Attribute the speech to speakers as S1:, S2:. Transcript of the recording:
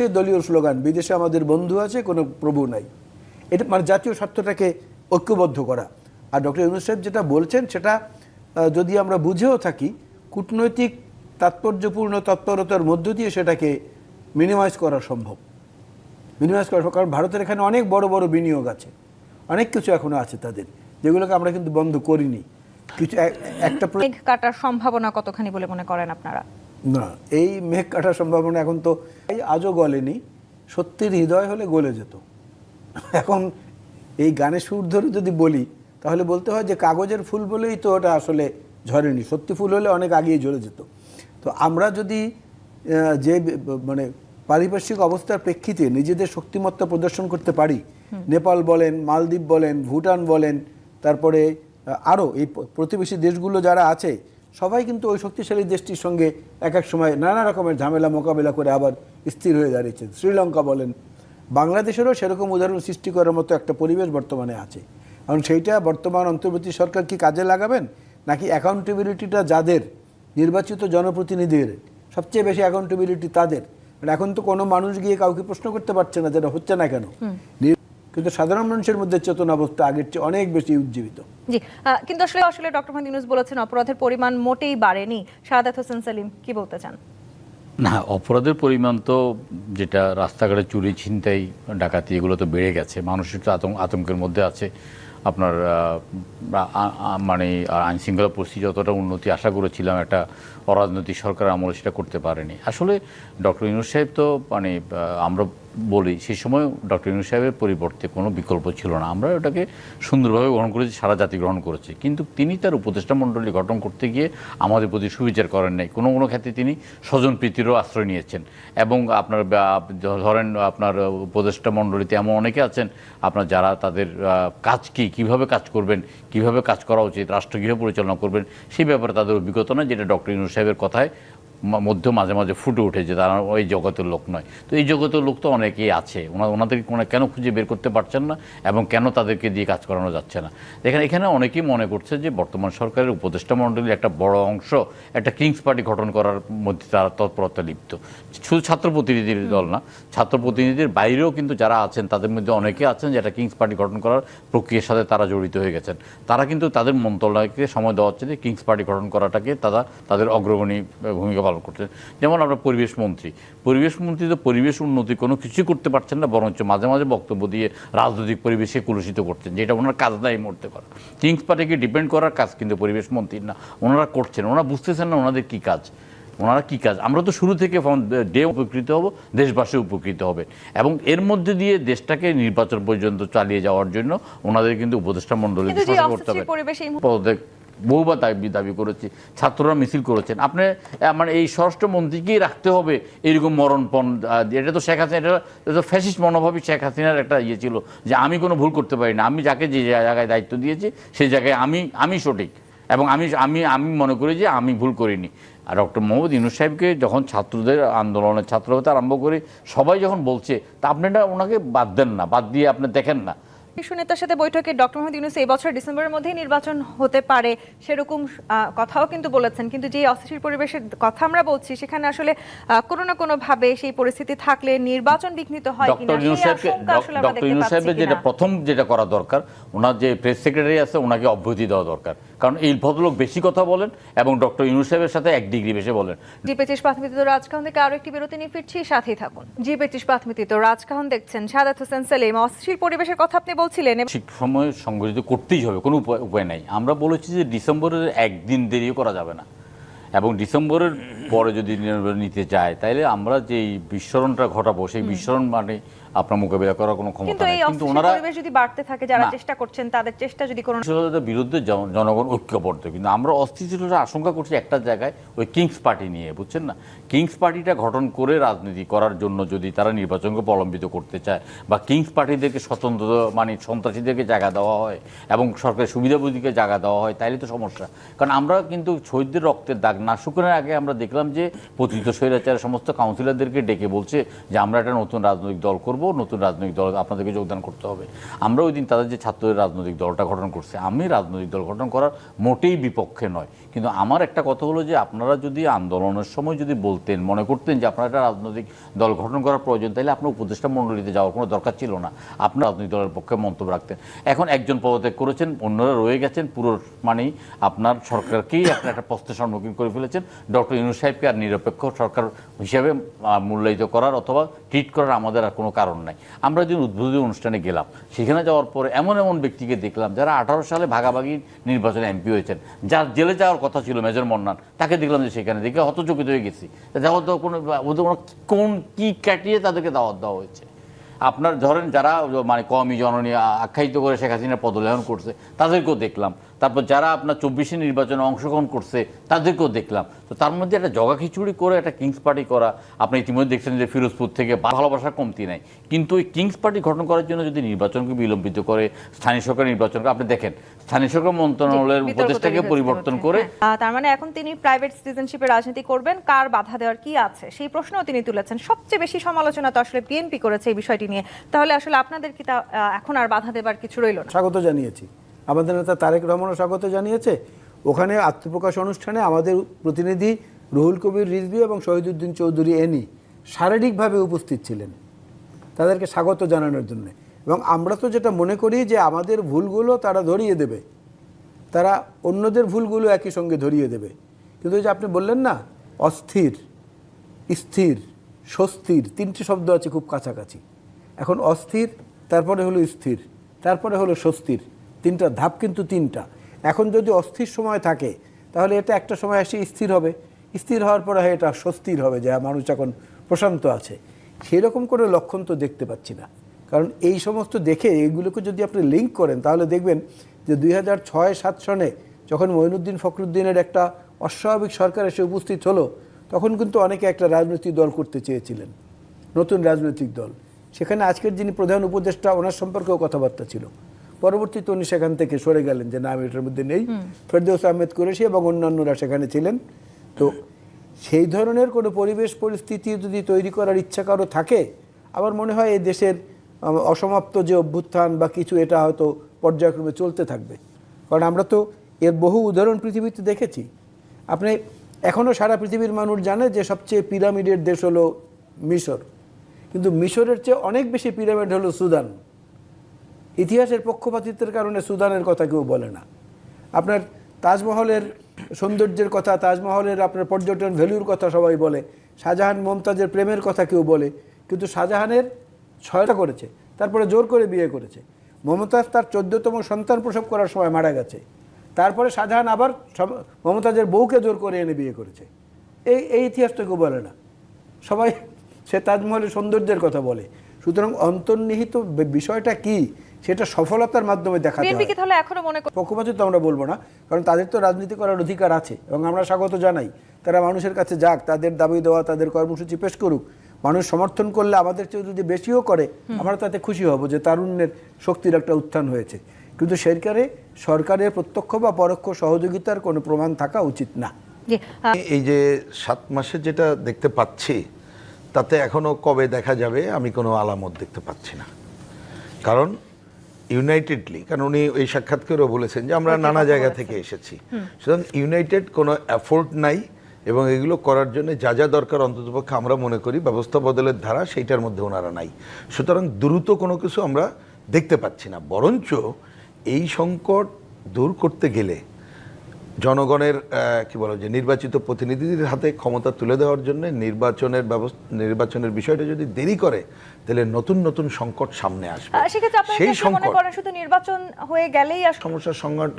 S1: দেশে দলীয় স্লোগান, বিদেশে আমাদের বন্ধু আছে, কোনো প্রভু নাই। এটা মানে জাতীয় স্বার্থটাকে ঐক্যবদ্ধ করা। আর ডক্টর ইউনুস সাহেব যেটা বলছেন, সেটা যদি আমরা বুঝেও থাকি, কূটনৈতিক তাৎপর্যপূর্ণ তৎপরতার মধ্য দিয়ে সেটাকে মিনিমাইজ করা সম্ভব। মিনিমাইজ করা সম্ভব। কারণ ভারতের এখানে অনেক বড় বড় বিনিয়োগ আছে। অনেক কিছু এখনও আছে তাদের। যেগুলোকে আমরা কিন্তু বন্ধ করিনি। কিছু একটা
S2: কাটার সম্ভাবনা কতখানি বলে মনে করেন আপনারা?
S1: না এই মেঘ কাটার সম্ভাবনা এখন তো এই আজও গলেনি সত্যির হৃদয় হলে গলে যেত। এখন এই গানের সুর ধরে যদি বলি তাহলে বলতে হয় যে কাগজের ফুল বলেই তো ওটা আসলে ঝরেনি সত্যি ফুল হলে অনেক আগেই ঝরে যেত। তো আমরা যদি যে মানে পারিপার্শ্বিক অবস্থার প্রেক্ষিতে নিজেদের শক্তিমত্তা প্রদর্শন করতে পারি নেপাল বলেন মালদ্বীপ বলেন ভুটান বলেন তারপরে আরও এই প্রতিবেশী দেশগুলো যারা আছে সবাই কিন্তু ওই শক্তিশালী দেশটির সঙ্গে এক এক সময় নানা রকমের ঝামেলা মোকাবেলা করে আবার স্থির হয়ে দাঁড়িয়েছে। শ্রীলঙ্কা বলেন বাংলাদেশেরও সেরকম উদাহরণ সৃষ্টি করার মতো একটা পরিবেশ বর্তমানে আছে। কারণ সেইটা বর্তমান অন্তর্বর্তী সরকার কি কাজে লাগাবেন? নাকি অ্যাকাউন্টেবিলিটিটা যাদের নির্বাচিত জনপ্রতিনিধিদের সবচেয়ে বেশি অ্যাকাউন্টেবিলিটি তাদের? মানে এখন তো কোনো মানুষ গিয়ে কাউকে প্রশ্ন করতে পারছে না যেটা হচ্ছে না কেন। কিন্তু সাধারণ মানুষের মধ্যে চেতনা অবস্থা আগের চেয়ে অনেক বেশি উজ্জীবিত।
S2: জি কিন্তু আসলে আসলে ডক্টর মোহাম্মদ ইউনুস বলেছেন অপরাধের পরিমাণ মোটেই বাড়েনি। শাহাদাত হোসেন সেলিম কি বলতে চান?
S3: না অপরাধের পরিমাণ তো যেটা রাস্তাঘাটে চুরি ছিনতাই ডাকাতি এগুলো তো বেড়ে গেছে। মানুষের তো আতঙ্ক আতঙ্কের মধ্যে আছে। আপনার মানে আইন শৃঙ্খলা পরিস্থিতি যতটা উন্নতি আশা করেছিলাম একটা অরাজনৈতিক সরকার আমলে সেটা করতে পারেনি। আসলে ডক্টর ইউনুস সাহেব তো মানে আমরা বলি সেই সময় ডক্টর ইউনুস সাহেবের পরিবর্তে কোনো বিকল্প ছিল না। আমরা ওটাকে সুন্দরভাবে গ্রহণ করেছি, সারা জাতি গ্রহণ করেছে। কিন্তু তিনি তার উপদেষ্টা মণ্ডলী গঠন করতে গিয়ে আমাদের প্রতি সুবিচার করেন নাই। কোনো কোনো ক্ষেত্রে তিনি স্বজন প্রীতিরও আশ্রয় নিয়েছেন। এবং আপনার ধরেন আপনার উপদেষ্টা মণ্ডলীতে এমন অনেকে আছেন, আপনার যারা তাদের কাজ কী, কীভাবে কাজ করবেন, কীভাবে কাজ করা উচিত, রাষ্ট্র কীভাবে পরিচালনা করবেন সেই ব্যাপারে তাদের অভিজ্ঞতা নয় যেটা ডক্টর ইউনুস সাহেবের কথায় মধ্যে মাঝে মাঝে ফুটে উঠে যে তারা ওই জগতের লোক নয়। তো এই জগতের লোক তো অনেকেই আছে। ওনার ওনাদেরকে কোনো খুঁজে বের করতে পারছেন না এবং কেন তাদেরকে দিয়ে কাজ করানো যাচ্ছে না? দেখেন, এখানে অনেকেই মনে করছে যে বর্তমান সরকারের উপদেষ্টা মণ্ডলীর একটা বড় অংশ একটা কিংস পার্টি গঠন করার মধ্যে তারা তৎপরতা লিপ্ত। শুধু ছাত্র প্রতিনিধির দল না, ছাত্র প্রতিনিধির বাইরেও কিন্তু যারা আছেন, তাদের মধ্যে অনেকে আছেন যে একটা কিংস পার্টি গঠন করার প্রক্রিয়ার সাথে তারা জড়িত হয়ে গেছেন। তারা কিন্তু তাদের মন্ত্রণালয়কে সময় দেওয়া হচ্ছে যে কিংস পার্টি গঠন করাটাকে তারা, তাদের অগ্রগণী ভূমিকা পালন করছেন যেমন আমরা পরিবেশ মন্ত্রী। পরিবেশ মন্ত্রী তো পরিবেশ উন্নতি কোনো কিছুই করতে পারছেন না বরঞ্চ মাঝে মাঝে বক্তব্য দিয়ে রাজনৈতিক পরিবেশে কলুষিত করছেন যেটা ওনার কাজ নাই এই মুহূর্তে করা। কিংস পার্টিকে ডিপেন্ড করার কাজ কিন্তু পরিবেশ মন্ত্রীর না ওনারা করছেন। ওনারা বুঝতেছেন না ওনাদের কী কাজ ওনারা কী কাজ। আমরা তো শুরু থেকে ডে উপকৃত হব দেশবাসী উপকৃত হবে। এবং এর মধ্যে দিয়ে দেশটাকে নির্বাচন পর্যন্ত চালিয়ে যাওয়ার জন্য ওনাদের কিন্তু উপদেষ্টা মণ্ডলী করতে হবে। পদত্যাগ বহুবার দাবি দাবি করেছি, ছাত্ররা মিছিল করেছেন। আপনি মানে এই স্বরাষ্ট্র মন্ত্রীকেই রাখতে হবে এরকম মরণপণ এটা তো শেখ হাসিনা, এটা তো ফ্যাসিস্ট মনোভাবই শেখ হাসিনার একটা ইয়ে ছিল যে আমি কোনো ভুল করতে পারি না। আমি যাকে যে জায়গায় দায়িত্ব দিয়েছি, সেই জায়গায় আমি আমি সঠিক। এবং আমি আমি আমি মনে করি যে আমি ভুল করিনি। আর ডক্টর মোহাম্মদ ইউনুস সাহেবকে যখন ছাত্রদের আন্দোলনের ছাত্র হতে আরম্ভ করে, সবাই যখন বলছে, তা আপনারা ওনাকে বাদ দেন না, বাদ দিয়ে আপনি দেখেন না।
S2: শীর্ষ নেতার সাথে বৈঠকে ডক্টর মোহাম্মদ ইউনুস এই বছর ডিসেম্বরের মধ্যেই নির্বাচন হতে পারে সেরকম কথাও কিন্তু বলেছেন। কিন্তু যে অস্থির পরিবেশের কথা আমরা বলছি সেখানে আসলে কোনো না কোনো ভাবে সেই পরিস্থিতি থাকলে নির্বাচন বিঘ্নিত হয় কিনা
S3: ডক্টর ইউনুস সাহেবের যেটা প্রথম যেটা করা দরকার ওনার যে প্রেস সেক্রেটারি আছে ওনাকে অব্যাহতি দেওয়া দরকার। কারণ এই ভদ্রলোক বেশি কথা বলেন এবং ডক্টর ইউনুস সাহেবের সাথে এক ডিগ্রি বেশি বলেন।
S2: জি পেচিশ প্রাথমিত রাজকাহন থেকে আরও একটি বিরতি নিয়ে ফিরছি সাথেই থাকুন। জি পেচিশ প্রাথমিত রাজকাহন দেখছেন সাদাত হোসেন সেলিম। অস্থির পরিবেশের কথা আপনি বলছিলেন
S3: ঠিক সময় সংগঠিত করতেই হবে কোনো উপায় উপায় নাই। আমরা বলেছি যে ডিসেম্বরের একদিন দেরিও করা যাবে না। এবং ডিসেম্বরের পরে যদি নিতে যায় তাহলে আমরা যেই বিস্মরণটা ঘটাবো সেই বিস্মরণ মানে আপনার মোকাবিলা করার কোনো ক্ষমতা নেই। কিন্তু ওনারা
S2: পরিবেশ যদি বাড়তে থাকে যারা চেষ্টা করছেন তাদের চেষ্টা যদি কোনো
S3: অস্থিতিশীলতার বিরুদ্ধে জন- জনগণ ঐক্যবদ্ধ। কিন্তু আমরা অস্থিতিশীলতার আশঙ্কা করছি একটা জায়গায় ওই কিংস পার্টি নিয়ে বুঝছেন না? কিংস পার্টিটা গঠন করে রাজনীতি করার জন্য যদি তারা নির্বাচনকে প্রলম্বিত করতে চায় বা কিংস পার্টিদেরকে স্বতন্ত্র মানে সন্ত্রাসীদেরকে জায়গা দেওয়া হয় এবং সরকারের সুবিধাভোগীকে জায়গা দেওয়া হয় তাইলে তো সমস্যা। কারণ আমরা কিন্তু শহীদদের রক্তের দাগ না শুকানোর আগে আমরা দেখলাম যে পতিত স্বৈরাচারের সমস্ত কাউন্সিলরদেরকে ডেকে বলছে যে আমরা একটা নতুন রাজনৈতিক দল করব। করব, নতুন রাজনৈতিক দল আপনাদেরকে যোগদান করতে হবে। আমরা ওই দিন তাদের যে ছাত্রদের রাজনৈতিক দলটা গঠন করছে, আমি রাজনৈতিক দল গঠন করার মোটেই বিপক্ষে নয়। কিন্তু আমার একটা কথা হলো যে, আপনারা যদি আন্দোলনের সময় যদি বলতেন, মনে করতেন যে, আপনারা একটা রাজনৈতিক দল গঠন করার প্রয়োজন, তাহলে আপনার উপদেষ্টা মণ্ডলীতে যাওয়ার কোনো দরকার ছিল না। আপনার রাজনৈতিক দলের পক্ষে মন্তব্য রাখতেন। এখন একজন পদত্যাগ করেছেন, অন্যরা রয়ে গেছেন, পুরো মানেই আপনার সরকারকেই আপনার একটা প্রশ্নের সম্মুখীন করে ফেলেছেন। ডক্টর ইনু সাহেবকে আর নিরপেক্ষ সরকার হিসাবে মূল্যায়িত করার অথবা ট্রিট করার আমাদের আর কোনো কারণ নাই। আমরা যেদিন উদ্বোধনী অনুষ্ঠানে গেলাম, সেখানে যাওয়ার পরে এমন এমন ব্যক্তিকে দেখলাম যারা আঠারো সালে ভাগাভাগি নির্বাচনে এমপি হয়েছেন। যার জেলে যাওয়ার কথা ছিল মেজর মন্নান, তাকে দেখলাম যে সেখানে, দেখে হতচকিত হয়ে গেছি। যাওয়ার তো কোনো কোনো কি কাটিয়ে তাদেরকে দাওয়াত দেওয়া হয়েছে? আপনার ধরেন যারা মানে কমই জননী আখ্যায়িত করে শেখ হাসিনা পদলেহন করছে, তাদেরকেও দেখলাম। তারপর যারা আপনার চব্বিশে নির্বাচনে অংশগ্রহণ করছে তাদেরকেও দেখলাম। তো তার মধ্যে একটা জগা খিচুড়ি করে একটা কিংস পার্টি করা আপনি ইতিমধ্যে দেখছেন যে ফিরোজপুর থেকে ভালোবাসার কমতি নাই। কিন্তু ওই কিংস পার্টি গঠন করার জন্য যদি নির্বাচনকে বিলম্বিত করে স্থানীয় সরকার নির্বাচনকে আপনি দেখেন স্থানীয় সরকার মন্ত্রণালয়ের উপদেষ্টাকে পরিবর্তন করে
S2: হ্যাঁ, তার মানে এখন তিনি প্রাইভেট সিটিজেনশিপের রাজনীতি করবেন কার বাধা দেওয়ার কি আছে? সেই প্রশ্নও তিনি তুলেছেন। সবচেয়ে বেশি সমালোচনা তো আসলে বিএনপি করেছে এই বিষয়টি নিয়ে। তাহলে আসলে আপনাদের কি তা এখন আর বাধা দেবার কিছু রইল না?
S1: স্বাগত জানিয়েছি। আমাদের নেতা তারেক রহমানও স্বাগত জানিয়েছে। ওখানে আত্মপ্রকাশ অনুষ্ঠানে আমাদের প্রতিনিধি রুহুল কবির রিজভি এবং শহীদুদ্দিন চৌধুরী এনি শারীরিকভাবে উপস্থিত ছিলেন। তাদেরকে স্বাগত জানানোর জন্য। এবং আমরা তো যেটা মনে করি যে আমাদের ভুলগুলো তারা ধরিয়ে দেবে। তারা অন্যদের ভুলগুলো একই সঙ্গে ধরিয়ে দেবে। কিন্তু যে আপনি বললেন না, অস্থির, স্থির, স্বস্তির তিনটি শব্দ আছে খুব কাছাকাছি। এখন অস্থির, তারপরে হলো স্থির, তারপরে হলো স্বস্তির। তিনটা ধাপ কিন্তু তিনটা। এখন যদি অস্থির সময় থাকে তাহলে এটা একটা সময় এসে স্থির হবে। স্থির হওয়ার পরে এটা স্বস্তির হবে যে হ্যাঁ, মানুষ এখন প্রশান্ত আছে। সেরকম করে লক্ষণ তো দেখতে পাচ্ছি না। কারণ এই সমস্ত দেখে এইগুলোকে যদি আপনি লিঙ্ক করেন তাহলে দেখবেন যে দুই হাজার ছয় সাত সনে যখন মঈনুদ্দিন ফখরুদ্দিনের একটা অস্বাভাবিক সরকার এসে উপস্থিত হলো তখন কিন্তু অনেকে একটা রাজনৈতিক দল করতে চেয়েছিলেন। নতুন রাজনৈতিক দল। সেখানে আজকের যিনি প্রধান উপদেষ্টা ওনার সম্পর্কেও কথাবার্তা ছিল। পরবর্তীতে উনি সেখান থেকে সরে গেলেন যে না আমি এটার মধ্যে নেই। ফেরদৌস আহমেদ কুরেশি এবং অন্যান্যরা সেখানে ছিলেন। তো সেই ধরনের কোনো পরিবেশ পরিস্থিতি যদি তৈরি করার ইচ্ছা কারও থাকে আমার মনে হয় এই দেশের অসমাপ্ত যে অভ্যুত্থান বা কিছু এটা হয়তো পর্যায়ক্রমে চলতে থাকবে। কারণ আমরা তো এর বহু উদাহরণ পৃথিবীতে দেখেছি। আপনি এখনও সারা পৃথিবীর মানুষ জানে যে সবচেয়ে পিরামিডের দেশ হলো মিশর। কিন্তু মিশরের চেয়ে অনেক বেশি পিরামিড হলো সুদান। ইতিহাসের পক্ষপাতিত্বের কারণে সুদানের কথা কেউ বলে না। আপনার তাজমহলের সৌন্দর্যের কথা, তাজমহলের আপনার পর্যটন ভ্যালুর কথা সবাই বলে, শাহজাহান মমতাজের প্রেমের কথা কেউ বলে, কিন্তু শাহজাহানের ছয়টা করেছে, তারপরে জোর করে বিয়ে করেছে। মমতাজ তার চোদ্দতম সন্তান প্রসব করার সময় মারা গেছে। তারপরে শাহজাহান আবার মমতাজের বউকে জোর করে এনে বিয়ে করেছে। এই এই ইতিহাসটা কেউ বলে না। সবাই সে তাজমহলের সৌন্দর্যের কথা বলে। সুতরাং অন্তর্নিহিত বিষয়টা কি? সেটা সফলতার মাধ্যমে দেখাতে
S2: বিএনপি তাহলে এখনও মনে কর-
S1: পক্ষপাতিত্ব তো আমরা বলব না কারণ তাদের তো রাজনীতি করার অধিকার আছে এবং আমরা স্বাগত জানাই। তারা মানুষের কাছে যাক তাদের দাবি দেওয়া তাদের কর্মসূচি পেশ করুক। মানুষ সমর্থন করলে আমাদের চেয়ে যদি বেশিও করে আমরা তাতে খুশি হব যে তারুণ্যের শক্তির একটা উত্থান হয়েছে। কিন্তু সরকারে সরকারের প্রত্যক্ষ বা পরোক্ষ সহযোগিতার কোনো প্রমাণ থাকা উচিত না।
S2: জি
S4: এই যে সাত মাসে যেটা দেখতে পাচ্ছি তাতে এখনও কবে দেখা যাবে আমি কোনো আলামত দেখতে পাচ্ছি না। কারণ ইউনাইটেডলি কারণ উনি ওই সাক্ষাৎকারেও বলেছেন যে আমরা নানা জায়গা থেকে এসেছি। সুতরাং ইউনাইটেড কোনো অ্যাফোর্ড নাই এবং এগুলো করার জন্য যা যা দরকার অন্ততপক্ষে আমরা মনে করি ব্যবস্থা বদলের ধারা সেইটার মধ্যে ওনারা নাই। সুতরাং দ্রুত কোনো কিছু আমরা দেখতে পাচ্ছি না। বরঞ্চ এই সংকট দূর করতে গেলে জনগণের কি বলো যে নির্বাচিত প্রতিনিধিদের হাতে ক্ষমতা তুলে দেওয়ার জন্য নির্বাচনের ব্যবস্থা নির্বাচনের বিষয়টা যদি দেরি করে তাহলে নতুন নতুন সংকট সামনে আসবে। সেই সংকট
S2: শুধু নির্বাচন হয়ে গেলেই
S4: সমস্যার সংকট